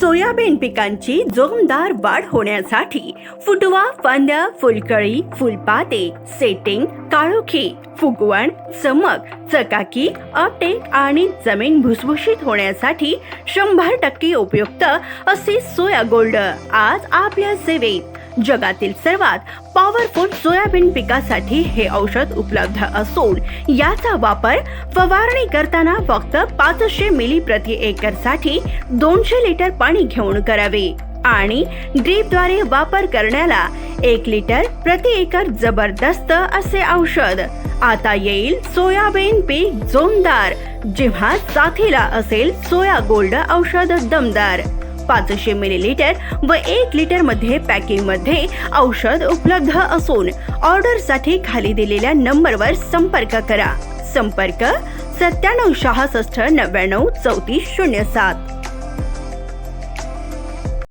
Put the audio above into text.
Soybean पिकांची जोमदार वाढ होण्यासाठी फुटवा फांद्या फुलकळी फुलपाते सेटिंग काळोखी फुगवण चमक चकाकी अपटेक आणि जमीन भुसभुशीत होण्यासाठी शंभर टक्के उपयुक्त असे सोया गोल्ड आज आपल्या सेवेत. जगातील सर्वात पॉवरफुल सोयाबीन पिकासाठी हे औषध उपलब्ध असून याचा वापर फवारणी करताना फक्त पाचशे मिली प्रति एकरसाठी दोनशे लिटर पाणी घेऊन करावे आणि ड्रीपद्वारे वापर करण्याला एक लिटर प्रति एकर जबरदस्त असे औषध. आता येईल सोयाबीन पीक जोमदार जेव्हा साथीला असेल सोया गोल्ड औषध दमदार. पाचशे मिलीलिटर व एक लिटरमध्ये पॅकिंगमध्ये औषध उपलब्ध असून ऑर्डरसाठी खाली दिलेल्या नंबरवर संपर्क करा. संपर्क सत्त्याण्णव सहासष्ट नव्याण्णव चौतीस शून्य सात.